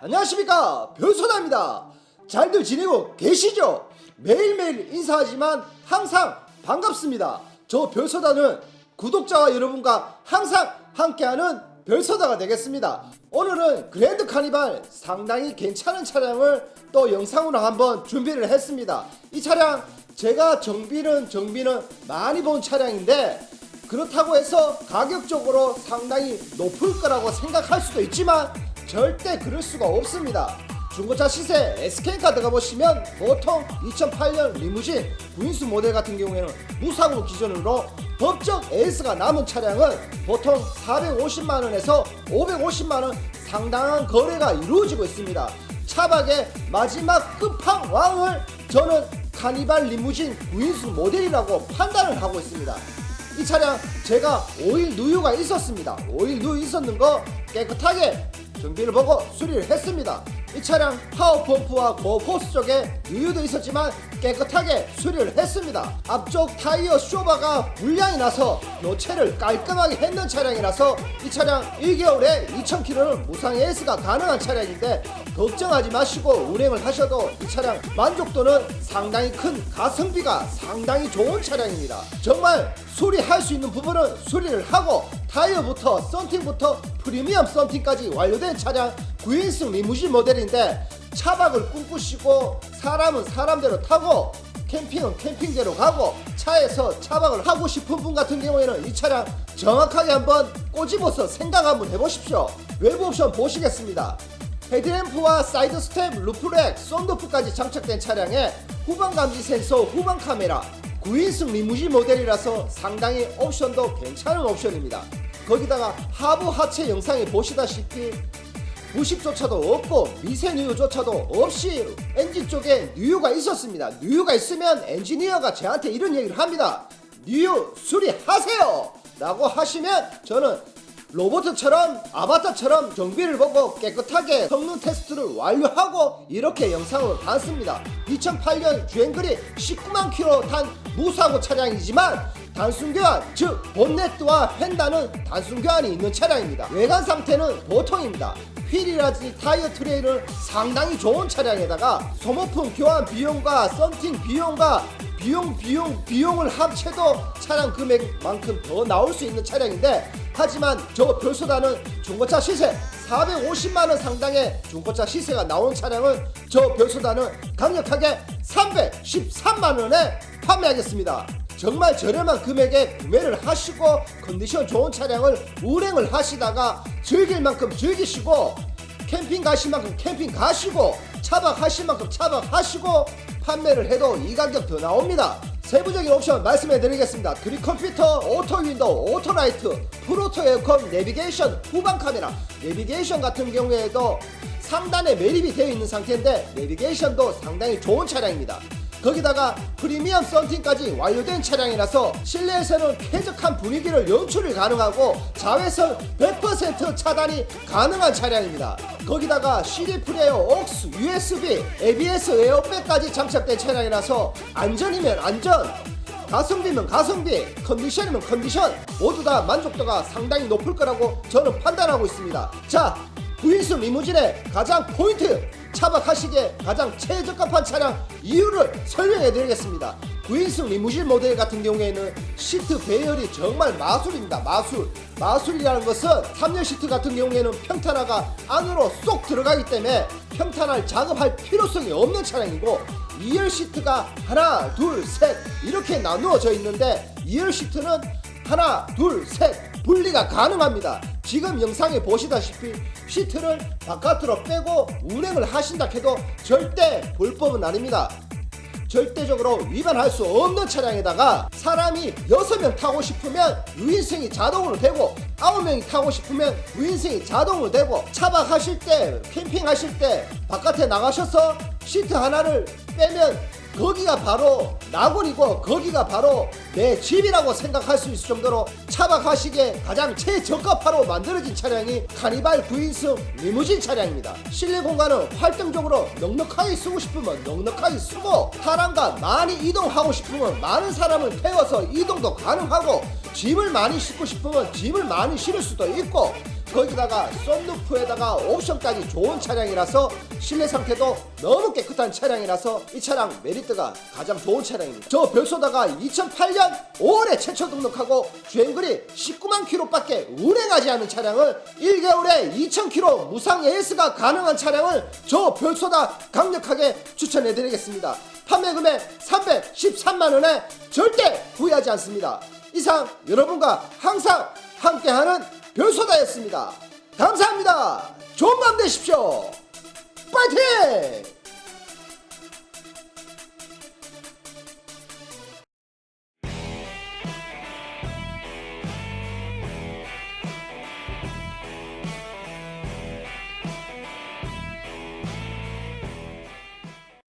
안녕하십니까. 별소다입니다. 잘들 지내고 계시죠? 매일매일 인사하지만 항상 반갑습니다. 저 별소다는 구독자와 여러분과 항상 함께하는 별소다가 되겠습니다. 오늘은 그랜드 카니발 상당히 괜찮은 차량을 또 영상으로 한번 준비를 했습니다. 이 차량 제가 정비는 정비는 많이 본 차량인데 그렇다고 해서 가격적으로 상당히 높을 거라고 생각할 수도 있지만 절대 그럴 수가 없습니다. 중고차 시세 SK카드가 보시면 보통 2008년 리무진 구인수 모델 같은 경우에는 무사고 기준으로 법적 에이스가 남은 차량은 보통 450만원에서 550만원 상당한 거래가 이루어지고 있습니다. 차박의 마지막 끝판왕을 저는 카니발 리무진 구인수 모델이라고 판단을 하고 있습니다. 이 차량 제가 오일 누유가 있었습니다. 오일 누유 있었는 거 깨끗하게 정비를 보고 수리를 했습니다. 이 차량 파워펌프와 고포스 쪽에 누유도 있었지만 깨끗하게 수리를 했습니다. 앞쪽 타이어 쇼바가 불량이 나서 교체를 깔끔하게 했는 차량이라서 이 차량 1개월에 2,000km는 무상 AS가 가능한 차량인데 걱정하지 마시고 운행을 하셔도 이 차량 만족도는 상당히 큰 가성비가 상당히 좋은 차량입니다. 정말 수리할 수 있는 부분은 수리를 하고 타이어부터 썬팅부터 프리미엄 썬팅까지 완료된 차량 9인승 리무진 모델인데 차박을 꿈꾸시고 사람은 사람대로 타고 캠핑은 캠핑대로 가고 차에서 차박을 하고 싶은 분 같은 경우에는 이 차량 정확하게 한번 꼬집어서 생각 한번 해보십시오. 외부 옵션 보시겠습니다. 헤드램프와 사이드 스텝, 루프렉, 썬루프까지 장착된 차량에 후방 감지 센서, 후방 카메라 9인승 리무진 모델이라서 상당히 옵션도 괜찮은 옵션입니다 거기다가 하부 하체 영상에 보시다시피 부식조차도 없고 미세누유조차도 없이 엔진 쪽에 누유가 있었습니다. 누유가 있으면 엔지니어가 저한테 이런 얘기를 합니다. 누유 수리하세요! 라고 하시면 저는 로봇처럼 아바타처럼 정비를 보고 깨끗하게 성능 테스트를 완료하고 이렇게 영상을 봤습니다. 2008년 주행거리 19만 킬로 탄 무사고 차량이지만 단순 교환, 즉 본네트와 펜다는 단순 교환이 있는 차량입니다. 외관 상태는 보통입니다. 휠이라든지 타이어 트레이는 상당히 좋은 차량에다가 소모품 교환 비용과 썬팅 비용과 비용 비용 비용을 합쳐도 차량 금액만큼 더 나올 수 있는 차량인데 하지만 저 별소다는 중고차 시세 450만원 상당의 중고차 시세가 나오는 차량은 저 별소다는 강력하게 313만원에 판매하겠습니다. 정말 저렴한 금액에 구매를 하시고 컨디션 좋은 차량을 운행을 하시다가 즐길 만큼 즐기시고 캠핑 가실 만큼 캠핑 가시고 차박 하실 만큼 차박 하시고 판매를 해도 이 가격 더 나옵니다. 세부적인 옵션 말씀해 드리겠습니다. 그립 컴퓨터, 오토 윈도우, 오토 라이트, 프로토 에어컨, 내비게이션, 후방 카메라, 내비게이션 같은 경우에도 상단에 매립이 되어 있는 상태인데 내비게이션도 상당히 좋은 차량입니다. 거기다가 프리미엄 썬팅까지 완료된 차량이라서 실내에서는 쾌적한 분위기를 연출이 가능하고 자외선 100% 차단이 가능한 차량입니다. 거기다가 CD 플레이어, 옥스, USB, ABS 에어백까지 장착된 차량이라서 안전이면 안전, 가성비면 가성비, 컨디션이면 컨디션 모두 다 만족도가 상당히 높을 거라고 저는 판단하고 있습니다. 자, 구인수 리무진의 가장 포인트 차박하시기에 가장 최적합한 차량 이유를 설명해 드리겠습니다. 구인승 리무진 모델 같은 경우에는 시트 배열이 정말 마술입니다. 마술. 마술이라는 것은 3열 시트 같은 경우에는 평탄화가 안으로 쏙 들어가기 때문에 평탄화를 작업할 필요성이 없는 차량이고 2열 시트가 하나, 둘, 셋 이렇게 나누어져 있는데 2열 시트는 하나, 둘, 셋 분리가 가능합니다. 지금 영상에 보시다시피 시트를 바깥으로 빼고 운행을 하신다 해도 절대 불법은 아닙니다. 절대적으로 위반할 수 없는 차량에다가 사람이 6명 타고 싶으면 유인승이 자동으로 되고 9명이 타고 싶으면 유인승이 자동으로 되고 차박하실 때 캠핑하실 때 바깥에 나가셔서 시트 하나를 빼면 거기가 바로 나골이고 거기가 바로 내 집이라고 생각할 수 있을 정도로 차박하시기에 가장 최적합하로 만들어진 차량이 카니발 9인승 리무진 차량입니다. 실내 공간은 활동적으로 넉넉하게 쓰고 싶으면 넉넉하게 쓰고 사람과 많이 이동하고 싶으면 많은 사람을 태워서 이동도 가능하고 짐을 많이 싣고 싶으면 짐을 많이 실을 수도 있고 거기다가 썬루프에다가 옵션까지 좋은 차량이라서 실내 상태도 너무 깨끗한 차량이라서 이 차량 메리트가 가장 좋은 차량입니다. 저 별소다가 2008년 5월에 최초 등록하고 주행거리 19만 킬로밖에 운행하지 않은 차량을 1개월에 2,000킬로 무상 AS가 가능한 차량을 저 별소다 강력하게 추천해드리겠습니다. 판매 금액 313만 원에 절대 후회하지 않습니다. 이상 여러분과 항상 함께하는 별소다였습니다. 감사합니다. 좋은 밤 되십시오. 파이팅!